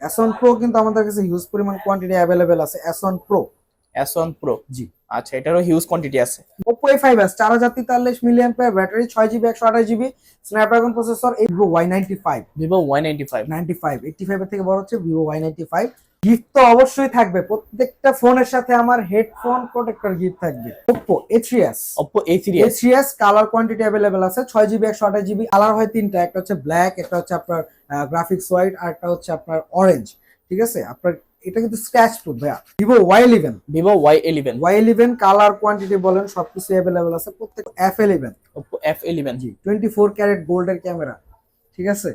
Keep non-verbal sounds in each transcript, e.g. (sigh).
অ্যাসন pro কিন্তু আমাদের কাছে হিউজ পরিমাণ কোয়ান্টিটি অ্যাভেলেবেল আছে অ্যাসন প্রো অ্যাসন প্রো জি। আচ্ছা এটারও হিউজ কোয়ান্টিটি আছে। ওপো এ ফাইভ এস চার হাজার তেতাল্লিশ মিলিয়ন পেয়ার ব্যাটারি ছয় জিবি একশো আঠাশ জিবি স্ন্যাপড্রাগন প্রসেসর এই Vivo Y ninety five Vivo Y ninety five ninety five eighty five থেকে বড় হচ্ছে Vivo Y ninety five gift তো অবশ্যই থাকবে। প্রত্যেকটা ফোনের সাথে আমার হেডফোন প্রোটেক্টর গিফট থাকবে। A three A three S colour quantity available আছে ছয় জিবি একশো আঠাশ জিবি কালার হয় তিনটা একটা হচ্ছে ব্ল্যাক একটা হচ্ছে আপনার গ্রাফিক্স হোয়াইট আর একটা হচ্ছে আপনার অরেঞ্জ ঠিক আছে? আপনার এটা কিন্তু স্ক্র্যাচ প্রুফ ভাইয়া। Vivo Y eleven Vivo Y eleven Y eleven colour quantity বলেন সবকিছু অ্যাভেলেবেল আছে প্রত্যেক এফ ইলেভেন এফ ইলেভেন জি টোয়েন্টি ফোর ক্যারেট গোল্ডের ক্যামেরা ঠিক আছে?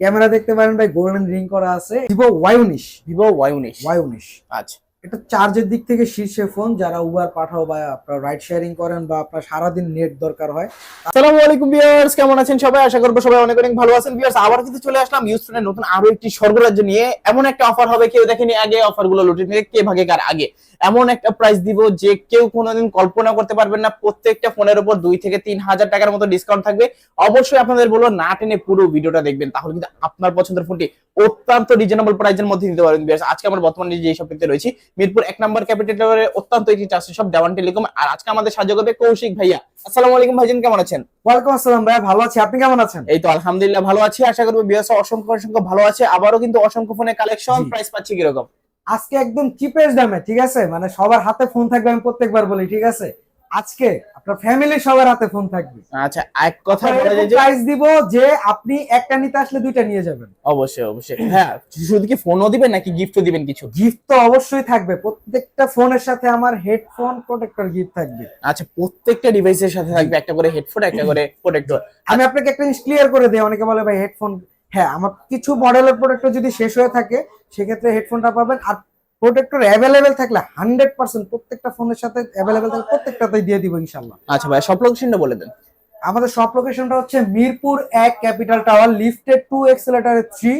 ক্যামেরা দেখতে পারেন ভাই গোল্ডেন রিং করা আছে। ভিভো ওয়াই উনিশ ভিভো ওয়াই উনিশ ওয়াই উনিশ আচ্ছা। এটা চার্জের দিক থেকে শীর্ষে ফোন যারা উবার পাঠাও বা আপনার রাইড শেয়ারিং করেন বা আপনার সারাদিন নেট দরকার হয় আসসালামু আলাইকুম ভিউয়ার্স কেমন আছেন সবাই? আশা করব সবাই অনেক অনেক ভালো আছেন। ভিউয়ার্স আবার কিন্তু চলে আসলাম ইউস্টনের নতুন আরও একটি স্বর্গরাজ্য নিয়ে। এমন একটা অফার হবে, কেউ দেখেনি আগে অফারগুলো লুটে নিয়ে কে ভাগে কার আগে? এমন একটা প্রাইস দিব যে কেউ কোনোদিন কল্পনা করতে পারবেন না, প্রত্যেকটা ফোনের উপর দুই থেকে তিন হাজার টাকার মতো ডিসকাউন্ট থাকবে। অবশ্যই আপনাদের বলব, না টেনে পুরো ভিডিওটা দেখবেন, তাহলে কিন্তু আপনার পছন্দের ফোনটি অত্যন্ত রিজনেবল প্রাইসের মধ্যে নিতে পারবেন। আজকে আমরা বর্তমানে যে শপিংতে রয়েছি মিরপুর এক নম্বর ক্যাপিটালের অত্যন্ত একটি চাষি সব দেওয়ান টেলিকম আর আজকে আমাদের সাহায্য করবে কৌশিক ভাইয়া। আসসালামু আলাইকুম ভাইজান কেমন আছেন? ওয়ালাইকুম আসসালাম ভাই ভালো আছি। আপনি কেমন আছেন? এই তো আলহামদুলিল্লাহ ভালো আছি। আশা করব বিয়াস অসংখ্য অসংখ্য ভালো আছে। আবারও কিন্তু অসংখ্য ফোনের কালেকশন। প্রাইস পাচ্ছি কীরকম? আজকে একদম চিপেস্ট দামে ঠিক আছে? মানে সবার হাতে ফোন থাকবে আমি প্রত্যেকবার বলি ঠিক আছে? আজকে আপনার ফ্যামিলি সবার হাতে ফোন থাকবে। আচ্ছা এক কথা বলা যে প্রাইস দিব যে আপনি একটা নিতে আসলে দুইটা নিয়ে যাবেন। অবশ্যই অবশ্যই। হ্যাঁ শুধু কি ফোনও দিবেন নাকি গিফটও দিবেন কিছু? গিফট তো অবশ্যই থাকবে। প্রত্যেকটা ফোনের সাথে আমার হেডফোন প্রোটেক্টর গিফট থাকবে। আচ্ছা প্রত্যেকটা ডিভাইসের সাথে থাকবে একটা করে হেডফোন একটা করে প্রোটেক্টর আমি আপনাকে একটা জিনিস ক্লিয়ার করে দিই অনেকে বলে ভাই হেডফোন হ্যাঁ আমার কিছু মডেলের প্রোটেক্টর যদি শেষ হয়ে থাকে সেক্ষেত্রে হেডফোনটা পাবেন। আর প্রোটেক্টর অ্যাভেলেবেল থাকলে হান্ড্রেড পার্সেন্ট প্রত্যেকটা ফোনের সাথে অ্যাভেলেবেল থাকলে প্রত্যেকটাতেই দিয়ে দিব ইনশাল্লাহ আচ্ছা ভাই সব লোকেশনটা বলে দেন। আমাদের শপ লোকেশনটা হচ্ছে মিরপুর এক ক্যাপিটাল টাওয়ার লিফটেড টু এক্সেলেটারের থ্রি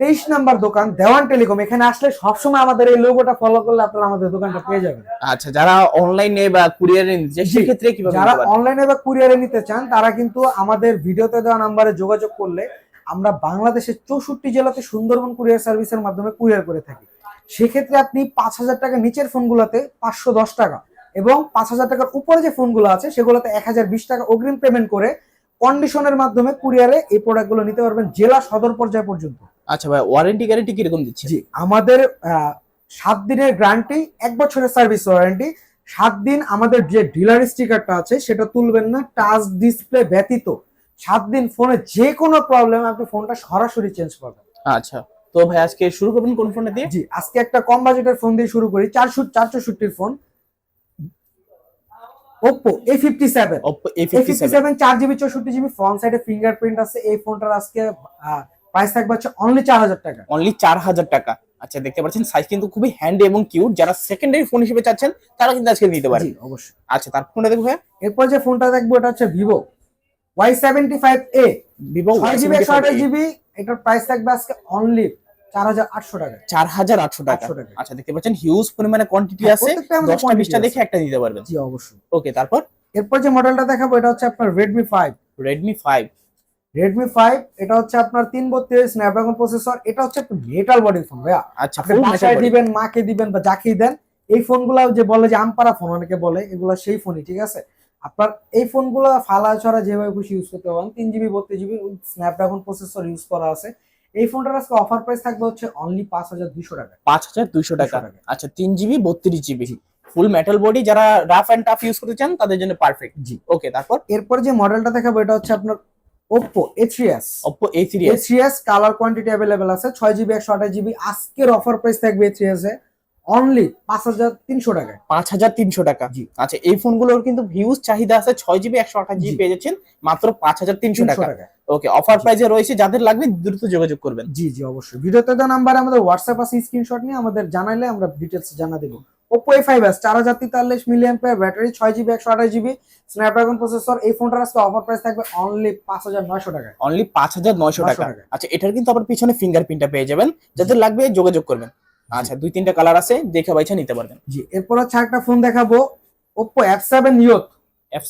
তেইশ নাম্বার দোকান দেওয়ান টেলিকম। এখানে আসলে সবসময় আমাদের এই লোগোটা ফলো করলে আপনারা আমাদের দোকানটা পেয়ে যাবেন। আচ্ছা যারা অনলাইনে বা কুরিয়ারে নিচ্ছে জি। সেক্ষেত্রে কীভাবে যারা অনলাইনে বা কুরিয়ারে নিতে চান তারা কিন্তু আমাদের ভিডিওতে দেওয়া নাম্বারে যোগাযোগ করলে আমরা বাংলাদেশের চৌষট্টি জেলাতে সুন্দরবন কুরিয়ার সার্ভিসের মাধ্যমে কুরিয়ার করে থাকি। সেক্ষেত্রে আপনি পাঁচ হাজার টাকা নিচের ফোনগুলোতে পাঁচশো দশ টাকা এবং পাঁচ হাজার টাকার উপরে যে ফোনগুলো আছে সেগুলোতে এক হাজার বিশ টাকা অগ্রিম পেমেন্ট করে কন্ডিশনের মাধ্যমে কুরিয়ারে এই প্রোডাক্টগুলো নিতে পারবেন জেলা সদর পর্যায় পর্যন্ত। আচ্ছা ভাই ওয়ারেন্টি গ্যারেন্টি কীরকম দিচ্ছে? জি আমাদের সাত দিনের গ্যারান্টি এক বছরের সার্ভিস ওয়ারেন্টি সাত দিন আমাদের যে ডিলার স্টিকারটা আছে সেটা তুলবেন না টাচ ডিসপ্লে ব্যতীত। সাত দিন ফোনে যে কোনো প্রবলেম আপনি ফোনটা সরাসরি চেঞ্জ করবেন। আচ্ছা। তো ভাই আজকে শুরু করবেন কোন ফোনটা দিয়ে? জি আজকে একটা কম বাজেটের ফোন দিয়ে শুরু করি। চারশো চারশোষট্টির phone Oppo A fifty seven Oppo A A57 fifty seven চার জিবি চৌষট্টি জিবি ফ্রন্ট সাইডে ফিঙ্গারপ্রিন্ট আছে। এই ফোনটার আজকে প্রাইস থাকবে হচ্ছে অনলি চার হাজার টাকা। অনলি চার হাজার টাকা। আচ্ছা দেখতে পাচ্ছেন সাইজ কিন্তু খুবই হ্যান্ডি এবং কিউট যারা সেকেন্ডারি ফোন হিসেবে চাচ্ছেন তারা কিন্তু আজকে নিতে পারেন। জি অবশ্যই। আচ্ছা তার ফোনটা দেখব এরপর যে ফোনটা দেখব এটা হচ্ছে Vivo Y seventy five A Vivo ছয় জিবি একশো আঠাশ জিবি এটার প্রাইস থাকবে আজকে অনলি চার হাজার আটশো টাকা। চার হাজার আটশো টাকা। 800 টাকা। আচ্ছা দেখতে পাচ্ছেন হিউজ পরিমাণে কোয়ান্টিটি হ্যাঁ, আছে। দশটা বিশটা দেখে একটা পারবেন। জি অবশ্যই। ওকে তারপর? এরপর যে মডেলটা দেখাবো এটা হচ্ছে আপনার Redmi five Redmi five Redmi five এটা হচ্ছে আপনার তিন বত্রিশ স্ন্যাপড্রাগন প্রসেসর এটা হচ্ছে মেটাল বডির ফোন ভাইয়া। আচ্ছা বাসায় দিবেন মাকে দিবেন বা যাকেই দেন এই ফোনগুলো যে বলে যে আমপারা ফোন অনেকে বলে এগুলো সেই ফোনই ঠিক আছে? আপনার এই ফোনগুলো ফালা ছড়া যেভাবে খুশি ইউজ করতে পারেন তিন জিবি বত্রিশ জিবি স্ন্যাপড্রাগন প্রসেসর ইউজ করা আছে। এই ফোনটার আজকে অফার প্রাইস থাকবে হচ্ছে অনলি পাঁচ হাজার দুশো টাকা। পাঁচ হাজার দুইশো টাকা। 200 আচ্ছা তিন জিবি বত্রিশ জিবি ফুল মেটাল বডি যারা রাফ অ্যান্ড টাফ ইউজ করতে চান তাদের জন্য পারফেক্ট জি। ওকে তারপর? এরপর যে মডেলটা দেখাবো এটা হচ্ছে আপনার Oppo A three S Oppo A3s A three S colour quantity available আছে ছয় জিবি একশো আঠাশ জিবি আজকের অফার প্রাইস থাকবে এ এ অনলি পাঁচ হাজার তিনশো টাকায় পাঁচ হাজার তিনশো টাকা। আচ্ছা এই ফোনগুলোর কিন্তু ভিউজ চাহিদা আছে ছয় জিবি একশো আঠাশ জিবি। পেয়ে যাচ্ছেন মাত্র পাঁচ হাজার তিনশো টাকা। টাকা। ওকে অফার প্রাইজে রয়েছে যাদের লাগবে দ্রুত যোগাযোগ করবেন। জি জি অবশ্যই। ভিডিওতে দেওয়া নাম্বার আমাদের হোয়াটসঅ্যাপ আছে স্ক্রিনশট নিয়ে আমাদের জানাইলে আমরা ডিটেলস জানা দেবো। ওপো এ ফাইভ এস চার হাজার তেতাল্লিশ মিলিয়ন ব্যাটারি ছয় জিবি একশো আঠাশ জিবি স্ন্যাপড্রাগন প্রসেসর এই ফোনটার আজকে অফার প্রাইস থাকবে অনলি পাঁচ হাজার নয়শো টাকায় অনলি পাঁচ হাজার নয়শো টাকা। টাকা। আচ্ছা এটার কিন্তু আবার পিছনে ফিঙ্গারপ্রিন্টটা পেয়ে যাবেন। যাদের লাগবে যোগাযোগ করবেন। আচ্ছা দুই তিনটা কালার আছে দেখে বাইছা নিতে পারবেন। জি এরপর হচ্ছে একটা ফোন দেখাবো ইউ এফ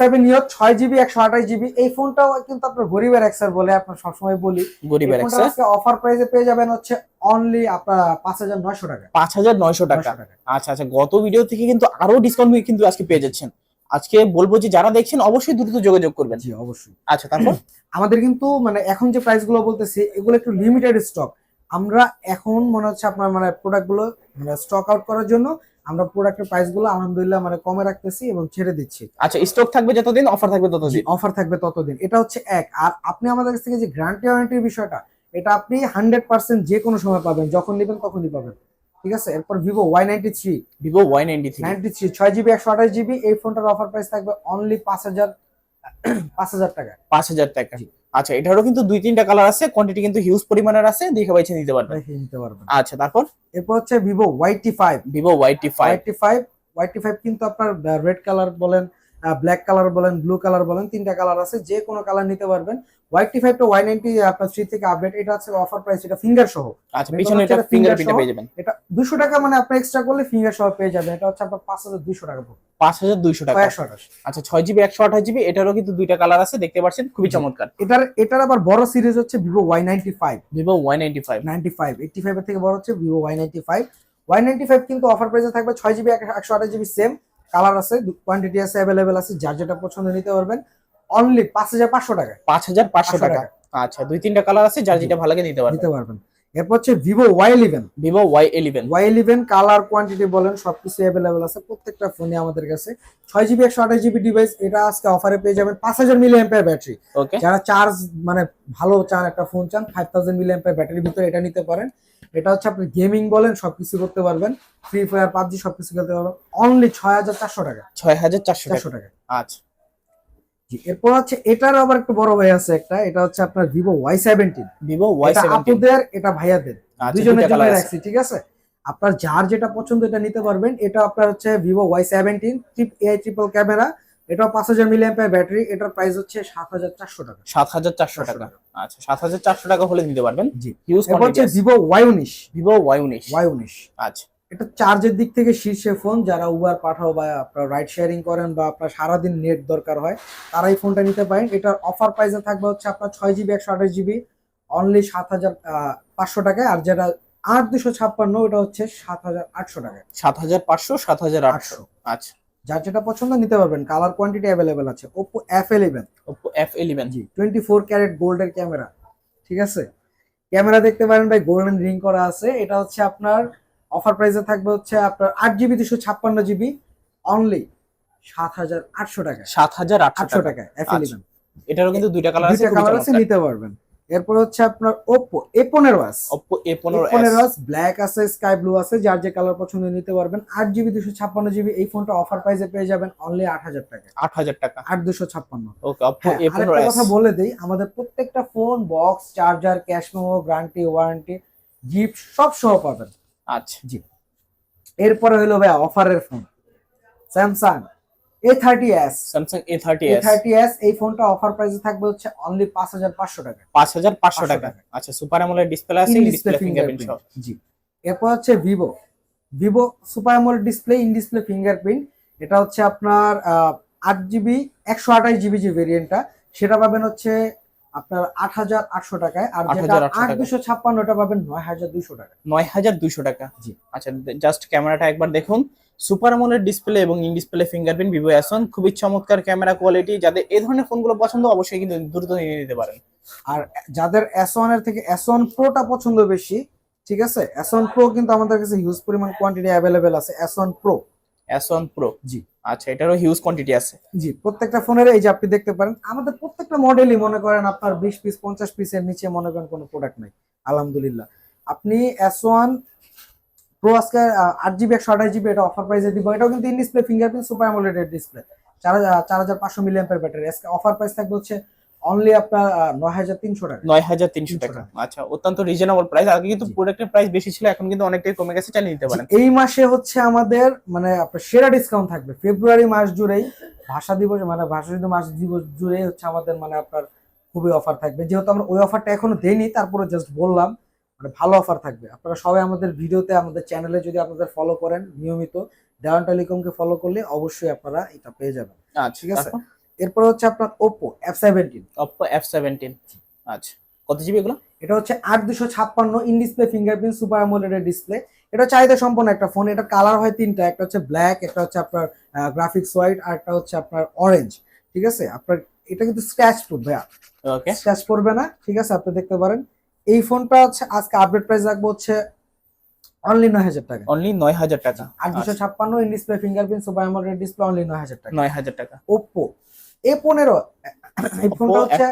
সেভেন ইয়র ছয় জিবি একশো আঠাশ জিবি এই ফোনটাও কিন্তু আপনার গরিবের এক্সার বলে আপনার সবসময় বলি। গরিবের এক্সেস অফার প্রাইসে পেয়ে যাবেন হচ্ছে অনলি আপনার পাঁচ হাজার নয়শো টাকা। পাঁচ হাজার নয়শো টাকা। আচ্ছা আচ্ছা গত ভিডিও থেকে কিন্তু আরও ডিসকাউন্ট কিন্তু আজকে পেয়ে যাচ্ছেন। আজকে বলব যে যারা দেখছেন অবশ্যই দ্রুত যোগাযোগ করবেন। জি অবশ্যই। আচ্ছা তারপর? (clears throat) আমাদের কিন্তু মানে এখন যে প্রাইসগুলো বলতেছি এগুলো একটু লিমিটেড স্টক আমরা এখন মনে হচ্ছে আপনার মানে প্রোডাক্টগুলো মানে স্টক আউট করার জন্য আমরা প্রোডাক্টের প্রাইসগুলো আলহামদুলিল্লাহ মানে কমে রাখতেছি এবং ছেড়ে দিচ্ছি। আচ্ছা স্টক থাকবে যতদিন অফার থাকবে ততদিন? অফার থাকবে ততদিন। এটা হচ্ছে এক। আর আপনি আমাদের কাছ থেকে যে গ্যারান্টি ওয়ারেন্টির বিষয়টা এটা আপনি হান্ড্রেড পার্সেন্ট যে কোনো সময় পাবেন যখন নেবেন তখনই পাবেন। ঠিক আছে? এরপর Vivo Y ninety three Vivo Y ninety three ninety three ছয় জিবি একশো আঠাশ জিবি এই ফোনটার অফার প্রাইস থাকবে অনলি পাঁচ হাজার পাঁচ হাজার টাকা পাঁচ হাজার টাকা। আচ্ছা এটারও কিন্তু দুই তিনটা কালার আছে কোয়ান্টিটি কিন্তু হিউজ পরিমাণের আছে দেখে বাইছে নিতে পারবেন। দেখে নিতে পারবেন। আচ্ছা তারপর? এরপর হচ্ছে Vivo YT five Vivo YT five YT five YT five কিন্তু আপনার রেড কালার বলেন ব্ল্যাক কালার বলেন ব্লু কালার বলেন তিনটা কালার আছে যে কোনো কালার নিতে পারবেন। ওয়াইটি ফাইভটা ওয়াই নাইনটি আপনার থ্রি থেকে আপডেট এটা হচ্ছে অফার প্রাইস এটা ফিঙ্গার সহ। আচ্ছা পিছনে এটা finger পেয়ে যাবেন। এটা দুশো টাকা মানে আপনি এক্সট্রা করলে ফিঙ্গার সহ পেয়ে যাবেন। এটা হচ্ছে আপনার পাঁচ হাজার দুশো টাকা পড়বে। টাকা। একশো আঠাশ। আচ্ছা ছয় জিবি একশো আঠাশ জিবি এটারও কিন্তু দুইটা কালার আছে দেখতে পাচ্ছেন খুবই চমৎকার। এটার এটার আবার বড় সিরিজ হচ্ছে এর থেকে বড় হচ্ছে কিন্তু অফার প্রাইসে থাকবে ছয় জিবি একশো আঠাশ জিবি সেম কালার আছে কোয়ান্টিটি আছে অ্যাভেলেবেল আছে যার যেটা পছন্দ নিতে পারবেন। অনলি পাঁচ হাজার পাঁচশো টাকা পাঁচ হাজার পাঁচশো টাকা। আচ্ছা দুই তিনটা কালার আছে যার। যেটা ভালো লাগে নিতে পারবেন। নিতে পারবেন। এরপর হচ্ছে Vivo Y eleven Vivo Y eleven Y eleven colour quantity বলেন সবকিছু অ্যাভেলেবেল আছে প্রত্যেকটা ফোনে আমাদের কাছে। ছয় জিবি একশো আঠাশ জিবি ডিভাইস এটা আজকে অফারে পেয়ে যাবেন পাঁচ হাজার মিলি এম্পের ব্যাটারি যারা চার্জ মানে ভালো চান একটা ফোন চান ফাইভ থাউজেন্ড মিলি এম্পের ব্যাটারির ভিতরে এটা নিতে পারেন। এটা হচ্ছে আপনি গেমিং বলেন সবকিছু করতে পারবেন। ফ্রি ফায়ার পাবজি সবকিছু খেলতে পারবেন। অনলি ছয় হাজার চারশো টাকা। ছয় হাজার চারশো চারশো টাকা। আচ্ছা। জি এরপর হচ্ছে এটার আবার একটু বড় ভাই আছে একটা এটা হচ্ছে আপনার Vivo Y seventeen Vivo Y এটা আপুদের এটা ভাইয়াদের। আচ্ছা দুজনের জন্য রাখছি ঠিক আছে? আপনার যার যেটা পছন্দ এটা নিতে পারবেন। এটা আপনার হচ্ছে Vivo Y seventeen trip AI triple camera এটাও পাঁচ হাজার মিলি ব্যাটারি এটার প্রাইস হচ্ছে সাত হাজার চারশো টাকা। সাত হাজার চারশো টাকা। আচ্ছা সাত হাজার চারশো টাকা হলে নিতে পারবেন। জি হচ্ছে ভিভো ওয়াই উনিশ ভিভো ওয়াই উনিশ ওয়াই উনিশ আচ্ছা। এটা চার্জের দিক থেকে শীর্ষে ফোন যারা উবার পাঠাও বা আপনার রাইড শেয়ারিং করেন বা আপনার সারাদিন নেট দরকার হয় তারা এই ফোনটা নিতে পারেন। এটার অফার প্রাইসে থাকবে হচ্ছে আপনার ছয় জিবি একশো আঠাশ জিবি অনলি সাত হাজার পাঁচশো টাকায়। আর যেটা আট দুশো ছাপ্পান্ন ওটা হচ্ছে সাত হাজার আটশো টাকায়। সাত হাজার পাঁচশো সাত হাজার আটশো। আচ্ছা। যার যেটা পছন্দ নিতে পারবেন কালার কোয়ান্টিটি অ্যাভেলেবেল আছে। Oppo F eleven Oppo F eleven জি টোয়েন্টি ফোর ক্যারেট গোল্ডের ক্যামেরা ঠিক আছে? ক্যামেরা দেখতে পারেন ভাই গোল্ডেন রিং করা আছে। এটা হচ্ছে আপনার অফার প্রাইসে থাকবে হচ্ছে আপনার আট জিবি দুশো ছাপ্পান্ন জিবি অনলি সাত হাজার আটশো টাকা সাত হাজার আটশো টাকা এফ আচ্ছা, এটারও কিন্তু দুইটা কালার আছে দুইটা কালার আছে নিতে পারবেন। এরপর হচ্ছে আপনার ওপো এ পনেরো আস ওপো এ পনেরো পনেরো আস ব্ল্যাক আছে স্কাই ব্লু আছে যার যে কালার পছন্দ নিতে পারবেন। আট জিবি দুশো ছাপ্পান্ন জিবি এই ফোনটা অফার প্রাইসে পেয়ে যাবেন অনলি আট হাজার টাকা আট হাজার টাকা। আট দুশো ছাপ্পান্ন। ওকে ওপো হ্যাঁ এ পনেরো কথা বলে দিই আমাদের প্রত্যেকটা phone box charger cash memo guarantee warranty gift সব সহ পাবেন। আচ্ছা। জি। এরপরে হলো ভাই অফারের phone. Samsung A thirty S Samsung A thirty S thirty S এই ফোনটা অফার প্রাইসে থাকবে হচ্ছে অনলি পাঁচ হাজার পাঁচশো টাকা। পাঁচ হাজার পাঁচশো টাকা। আচ্ছা সুপার অ্যামোলেড ডিসপ্লে আছে ডিসপ্লে ফিঙ্গারপ্রিন্ট জি। এরপর হচ্ছে Vivo Vivo super AMOLED display in display fingerprint এটা হচ্ছে আপনার আট জিবি একশো আঠাশ জিবি যে ভেরিয়েন্টটা সেটা পাবেন হচ্ছে আপনার আট হাজার আটশো টাকায় আর যেটা 8,800 আট দুশো ছাপ্পান্নটা পাবেন নয় হাজার দুশো টাকা। নয় হাজার দুশো টাকা। জি। আচ্ছা জাস্ট ক্যামেরাটা একবার দেখুন। সুপার অ্যামোলেড ডিসপ্লে এবং in display fingerprint Vivo S খুবই চমৎকার ক্যামেরা কোয়ালিটি। যাদের এই ধরনের ফোনগুলো পছন্দ অবশ্যই কিন্তু দ্রুত নিয়ে নিতে পারেন। আর যাদের এস ওয়ানের থেকে এস ওয়ান প্রোটা পছন্দ বেশি ঠিক আছে? এস ওয়ান প্রো কিন্তু আমাদের কাছে হিউজ পরিমাণ কোয়ান্টিটি অ্যাভেলেবেল আছে। S one pro. S one pro. জি। আচ্ছা এটারও হিউজ কোয়ান্টিটি আছে। জি, প্রত্যেকটা ফোনের, এই যে আপনি দেখতে পারেন, আমাদের প্রত্যেকটা মডেলই মনে করেন আপনার বিশ পিস পঞ্চাশ পিসের নিচে মনে করেন কোনো প্রোডাক্ট নাই, আলহামদুলিল্লাহ। আপনি এস ওয়ান প্রো আজকে আট জিবি একশো আঠাশ জিবি এটা অফার প্রাইসে দিব, এটাও কিন্তু in display fingerprint super AMOLED display চার হাজার, চার পাঁচশো মিলিয়ান ব্যাটারি আজকে অফার প্রাইস থাকবে হচ্ছে অনলি আপনার নয় হাজার তিনশো টাকা। নয় হাজার তিনশো টাকা। আচ্ছা অত্যন্ত রিজনেবল প্রাইস আগে কিন্তু। প্রোডাক্টের প্রাইস বেশি ছিল এখন কিন্তু অনেকটাই কমে গেছে চালিয়ে নিতে পারেন। এই মাসে হচ্ছে আমাদের মানে আপনার সেরা ডিসকাউন্ট থাকবে। ফেব্রুয়ারি মাস জুড়েই ভাষা দিবস মানে ভাষা মাস দিবস জুড়েই হচ্ছে আমাদের মানে আপনার খুবই অফার থাকবে। যেহেতু আমরা ওই অফারটা এখনও দেইনি তারপরে জাস্ট বললাম মানে ভালো অফার থাকবে। আপনারা সবাই আমাদের ভিডিওতে আমাদের চ্যানেলে যদি আপনাদের ফলো করেন নিয়মিত দেওয়ান টেলিকমকে ফলো করলে অবশ্যই আপনারা এটা পেয়ে যাবেন। আচ্ছা ঠিক আছে? এরপর হচ্ছে আপনার Oppo F seventeen Oppo F seventeen আচ্ছা কত জিবি এগুলো? এটা হচ্ছে আট দুশো ছাপ্পান্ন ইন ডিসপ্লে ফিঙ্গারপ্রিন্ট সুপার অ্যামোলেডের ডিসপ্লে এটা চাহিদা সম্পন্ন একটা ফোন এটা কালার হয় তিনটা একটা হচ্ছে ব্ল্যাক একটা হচ্ছে আপনার গ্রাফিক্স হোয়াইট আর একটা হচ্ছে আপনার অরেঞ্জ ঠিক আছে? আপনার এটা কিন্তু স্ক্র্যাচ প্রুফ ভাইয়া। ওকে স্ক্র্যাচ পড়বে না ঠিক আছে? আপনি দেখতে পারেন। এই ফোনটা হচ্ছে আজকে আপডেট প্রাইস রাখব হচ্ছে অনলি নয় হাজার টাকা। অনলি নয় হাজার টাকা। আট দুশো ছাপ্পান্ন in display fingerprint super AMOLED display only নয় হাজার টাকা। নয় হাজার টাকা। ওপো এ পনেরো। এই ফোনটা হচ্ছে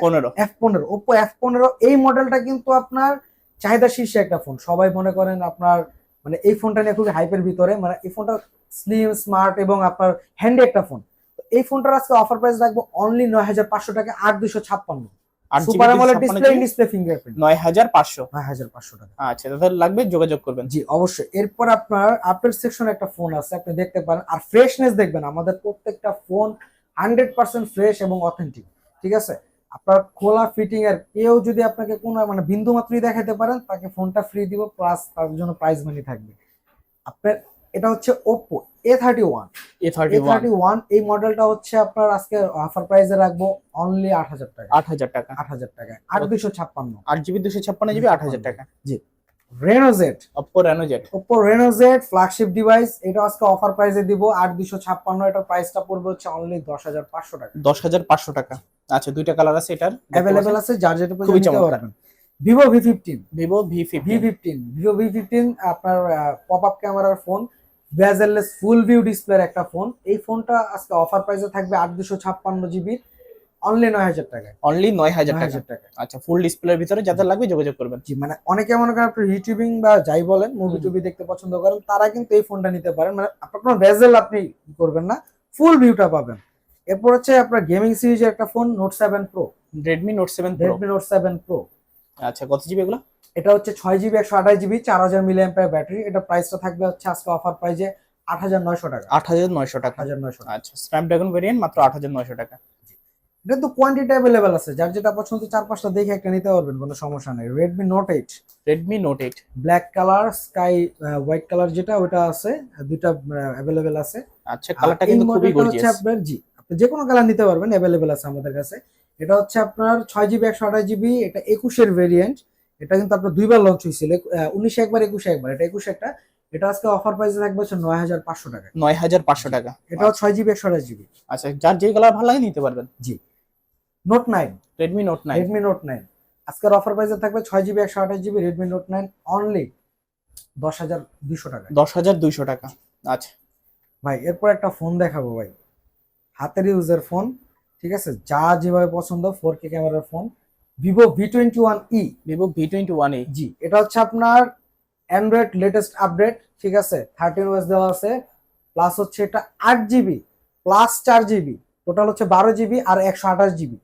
এফ পনেরো। ওপো এফ পনেরো এই মডেলটা কিন্তু আপনার চাহিদা শীর্ষে একটা ফোন সবাই মনে করেন আপনার মানে এই ফোনটা নিয়ে খুবই হাইপের ভিতরে। মানে এই ফোনটা স্লিম স্মার্ট এবং আপনার হ্যান্ডি একটা ফোন এই ফোনটার আজকে অফার প্রাইস রাখব অনলি নয় হাজার পাঁচশো টাকা আট দুশো ছাপ্পান্ন। Super AMOLED display display fingerprint নয় হাজার পাঁচশো। নয় হাজার পাঁচশো টাকা। আচ্ছা তাহলে লাগবে যোগাযোগ করবেন। জি অবশ্যই। এরপর আপনার আপডেট সেকশনে একটা ফোন আছে আপনি দেখতে পারেন। আর ফ্রেশনেস দেখবেন আমাদের প্রত্যেকটা ফোন হান্ড্রেড পার্সেন্ট ফ্রেশ এবং অথেন্টিক ঠিক আছে? আপনার খোলা ফিটিং এর কেউ যদি আপনাকে কোনো মানে বিন্দু মাত্রই দেখাতে পারেন তাকে ফোনটা ফ্রি দিব প্লাস তার জন্য প্রাইস মানি থাকবে। আপনার এটা হচ্ছে Oppo A thirty one A thirty one এই মডেলটা হচ্ছে আপনার আজকে অফার প্রাইসে রাখব অনলি আট হাজার টাকা। আট হাজার টাকা। আট হাজার টাকায়। আট দুশো ছাপ্পান্ন। আট জিবি দুশো ছাপ্পান্ন জিবি আট হাজার টাকা। Reno Z Oppo Reno Z Oppo Reno Z flagship device এটা আজকে অফার প্রাইসে দিব আট দুশো ছাপ্পান্ন এটার প্রাইসটা পড়বে হচ্ছে অনলি দশ হাজার পাঁচশো টাকা। দশ হাজার পাঁচশো টাকা। আচ্ছা দুইটা কালার আছে এটার? অ্যাভেলেবেল আছে যার যেটা খুবই চমৎকার। Vivo V fifteen Vivo V V fifteen Vivo V fifteen আপনার পপ আপ ক্যামেরার ফোন বেজেললেস ফুল ভিউ ডিসপ্লের একটা ফোন এই ফোনটা আজকে অফার প্রাইসে থাকবে আট দুশো ছাপ্পান্ন জিবি অনলি নয় হাজার টাকায়। অনলি নয় হাজার নয় টাকা আচ্ছা ফুল ডিসপ্লের ভিতরে যাদের লাগবে যোগাযোগ করবেন। জি মানে অনেকে মনে করেন আপনি ইউটিউবিং বা যাই বলেন মুভি। টুবি দেখতে পছন্দ করেন তারা কিন্তু এই ফোনটা নিতে পারেন। মানে আপনার কোনো বেজেল আপনি করবেন না ফুল ভিউটা পাবেন। এরপর হচ্ছে আপনার গেমিং সিরিজের একটা phone note seven pro Redmi note seven Redmi note seven pro আচ্ছা কত জিবি এগুলো? এটা হচ্ছে ছয় জিবি একশো আঠাশ জিবি চার হাজার মিলি ব্যাটারি এটা প্রাইসটা থাকবে হচ্ছে আজকে অফার প্রাইজে আট হাজার নয়শো টাকা। আট হাজার নয়শো আট টাকা হাজার নয়শো আচ্ছা স্ন্যাপড্রাগন ভেরিয়েন্ট মাত্র আট হাজার নয়শো টাকা। এটা তো কোয়ান্টিটি অ্যাভেলেবেল আছে। যার যেটা পছন্দ চার পাঁচটা দেখে একটা নিতে পারবেন কোনো সমস্যা নেই। Redmi note eight Redmi note eight black colour sky white colour যেটা ওটা আছে। দুইটা অ্যাভেলেবেল আছে। আচ্ছা কালারটা কিন্তু খুবই গর্জিয়াস আপনার জি আপনি যে কোনো কালার নিতে পারবেন অ্যাভেলেবেল আছে আমাদের কাছে। এটা হচ্ছে আপনার ছয় জিবি একশো আঠাশ জিবি এটা একুশের ভেরিয়েন্ট এটা কিন্তু আপনার দুইবার লঞ্চ হয়েছিল উনিশে একবার একুশে একবার। এটা একুশে একটা। এটা আজকে অফার প্রাইসে থাকবে হচ্ছে নয় হাজার পাঁচশো টাকা। নয় হাজার পাঁচশো টাকা। এটাও ছয় জিবি একশো আঠাশ জিবি আচ্ছা যার যে কালার ভালো লাগে নিতে পারবেন। Note nine Redmi note nine Redmi note nine আজকের অফার প্রাইসে থাকবে ছয় জিবি একশো আঠাশ GB Redmi note nine only দশ হাজার দুশো টাকা দশ হাজার দুইশো টাকা। আচ্ছা। ভাই এরপর একটা ফোন দেখাবো ভাই। হাতের ইউজের ফোন ঠিক আছে? যা যেভাবে পছন্দ ফোর কে ক্যামেরার phone Vivo V twenty one E Vivo V twenty one A জি এটা হচ্ছে আপনার অ্যান্ড্রয়েড লেটেস্ট আপডেট ঠিক আছে? থার্টিন ওয়েস দেওয়া আছে। প্লাস হচ্ছে এটা আট জিবি প্লাস চার জিবি টোটাল হচ্ছে বারো জিবি আর একশো আঠাশ জিবি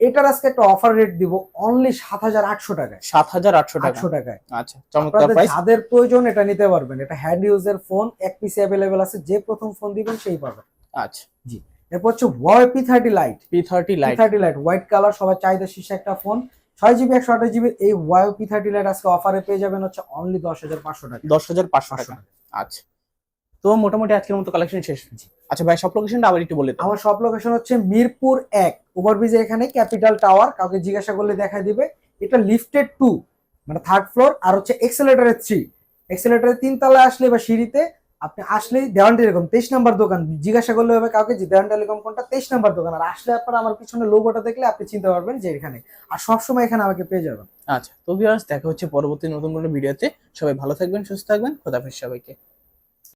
এটার আজকে একটা অফার রেট দিব অনলি সাত হাজার আটশো টাকায়। সাত হাজার আটশো আটশো টাকায়। আচ্ছা চমৎকার যাদের প্রয়োজন এটা নিতে পারবেন। এটা হ্যান্ড ইউজের ফোন এক পিসি অ্যাভেলেবেল আছে যে প্রথম ফোন দিবেন সেই পাবেন। আচ্ছা। এরপর হচ্ছে Y P thirty lite P thirty lite thirty lite white colour সবাই চাহিদা শীর্ষে একটা ফোন ছয় জিবি একশো আঠাশ জিবি এই ওয়াই পি থার্টি লাইট আজকে অফারে পেয়ে যাবেন হচ্ছে অনলি দশ হাজার পাঁচশো টাকা। দশ হাজার পাঁচশো টাকা। আচ্ছা। তো মোটামুটি আজকের মতো কালেকশন শেষ। আচ্ছা ভাই সব লোকেশনটা আবার একটু বলে আমার সব লোকেশন হচ্ছে মিরপুর এক। ওভারব্রিজের এখানে ক্যাপিটাল টাওয়ার, কাউকে জিজ্ঞাসা করলে দেখা দিবে। এটা লিফটেড টু মানে থার্ড ফ্লোর আর হচ্ছে এক্সেলেটারের থ্রি এক্সেলেটারের তিন তলায় আসলে বা সিঁড়িতে আপনি আসলেই দেওয়ান টেলিকম তেইশ নাম্বার দোকান। জিজ্ঞাসা করলে হবে কাউকে যে দেওয়ান টেলিকম কোনটা? তেইশ নাম্বার দোকান। আর আসলে আপনার আমার পিছনে লোগোটা দেখলে আপনি চিনতে পারবেন যে এখানে। আর সবসময় এখানে আমাকে পেয়ে যাবেন। আচ্ছা তো ভিউয়ার্স দেখা হচ্ছে পরবর্তী নতুন কোনো ভিডিওতে সবাই ভালো থাকবেন, সুস্থ থাকবেন। খোদাফিজ সবাইকে।